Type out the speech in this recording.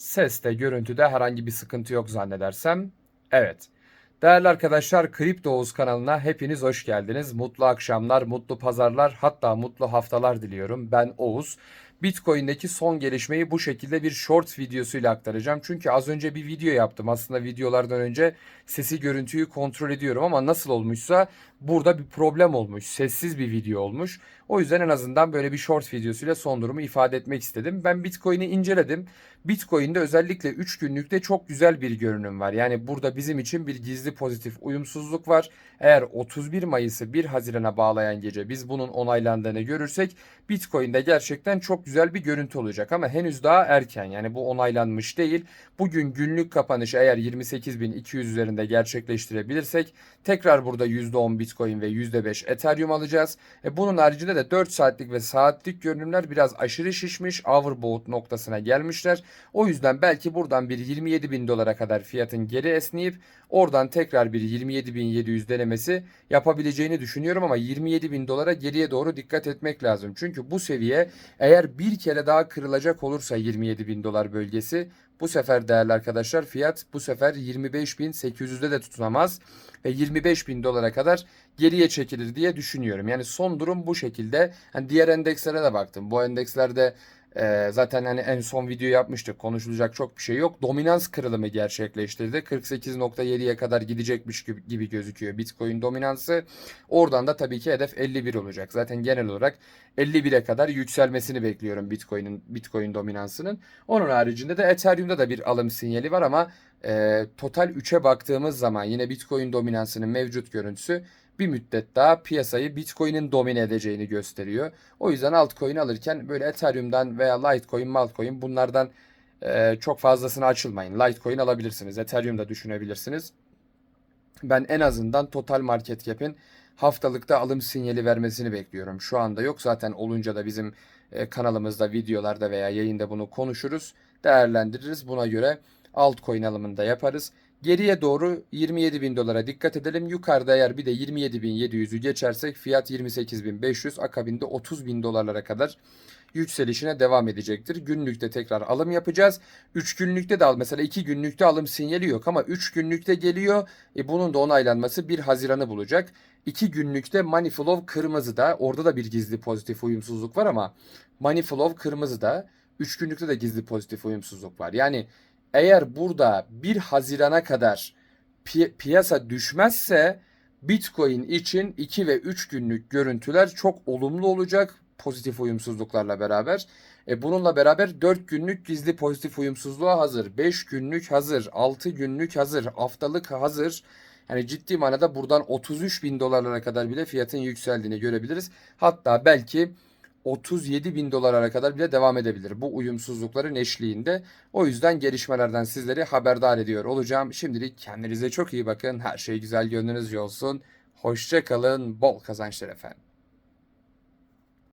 Seste, görüntüde herhangi bir sıkıntı yok zannedersem. Evet. Değerli arkadaşlar, Kripto Oğuz kanalına hepiniz hoş geldiniz. Mutlu akşamlar, mutlu pazarlar, hatta mutlu haftalar diliyorum. Ben Oğuz. Bitcoin'deki son gelişmeyi bu şekilde bir short videosuyla aktaracağım. Çünkü az önce bir video yaptım. Aslında videolardan önce sesi görüntüyü kontrol ediyorum ama nasıl olmuşsa burada bir problem olmuş. Sessiz bir video olmuş. O yüzden en azından böyle bir short videosuyla son durumu ifade etmek istedim. Ben Bitcoin'i inceledim. Bitcoin'de özellikle 3 günlükte çok güzel bir görünüm var. Yani burada bizim için bir gizli pozitif uyumsuzluk var. Eğer 31 Mayıs'ı 1 Haziran'a bağlayan gece biz bunun onaylandığını görürsek Bitcoin'de gerçekten çok güzel bir görüntü olacak ama henüz daha erken. Yani bu onaylanmış değil. Bugün günlük kapanışı eğer 28.200 üzerinde gerçekleştirebilirsek tekrar burada %10 Bitcoin ve %5 Ethereum alacağız. E bunun haricinde de 4 saatlik ve saatlik görünümler biraz aşırı şişmiş. Overbought noktasına gelmişler. O yüzden belki buradan bir 27 bin dolara kadar fiyatın geri esneyip oradan tekrar bir 27.700 denemesi yapabileceğini düşünüyorum ama 27 bin dolara geriye doğru dikkat etmek lazım. Çünkü bu seviye eğer bir kere daha kırılacak olursa 27 bin dolar bölgesi bu sefer değerli arkadaşlar fiyat bu sefer 25.800'de de tutunamaz ve 25 bin dolara kadar geriye çekilir diye düşünüyorum. Yani son durum bu şekilde. Hani diğer endekslere de baktım. Bu endekslerde e, zaten hani en son video yapmıştık. Konuşulacak çok bir şey yok. Dominans kırılımı gerçekleştirdi. 48.7'ye kadar gidecekmiş gibi gözüküyor Bitcoin dominansı. Oradan da tabii ki hedef 51 olacak. Zaten genel olarak 51'e kadar yükselmesini bekliyorum Bitcoin'in Bitcoin dominansının. Onun haricinde de Ethereum'da da bir alım sinyali var ama e, total 3'e baktığımız zaman yine Bitcoin dominansının mevcut görüntüsü bir müddet daha piyasayı Bitcoin'in domine edeceğini gösteriyor. O yüzden altcoin alırken böyle Ethereum'dan veya Litecoin, Maltcoin bunlardan e, çok fazlasını açılmayın. Litecoin alabilirsiniz. Ethereum da düşünebilirsiniz. Ben en azından total market cap'in haftalıkta alım sinyali vermesini bekliyorum. Şu anda yok. Zaten olunca da bizim e, kanalımızda, videolarda veya yayında bunu konuşuruz. Değerlendiririz. Buna göre altcoin alımında yaparız. Geriye doğru 27 bin dolara dikkat edelim. Yukarıda eğer bir de 27 bin 700'ü geçersek fiyat 28 bin 500 akabinde 30 bin dolarlara kadar yükselişine devam edecektir. Günlükte tekrar alım yapacağız. 3 günlükte de al mesela 2 günlükte alım sinyali yok ama 3 günlükte geliyor. E bunun da onaylanması 1 Haziran'ı bulacak. 2 günlükte Money Flow kırmızı da orada da bir gizli pozitif uyumsuzluk var ama Money Flow kırmızı da 3 günlükte de gizli pozitif uyumsuzluk var. Yani eğer burada 1 Haziran'a kadar pi- piyasa düşmezse Bitcoin için 2 ve 3 günlük görüntüler çok olumlu olacak pozitif uyumsuzluklarla beraber. E bununla beraber 4 günlük gizli pozitif uyumsuzluğa hazır, 5 günlük hazır, 6 günlük hazır, haftalık hazır. Yani ciddi manada buradan 33 bin dolarlara kadar bile fiyatın yükseldiğini görebiliriz. Hatta belki 37 bin dolara kadar bile devam edebilir bu uyumsuzlukların eşliğinde. O yüzden gelişmelerden sizleri haberdar ediyor olacağım. Şimdilik kendinize çok iyi bakın. Her şey güzel gönlünüzce olsun. Hoşça kalın. Bol kazançlar efendim.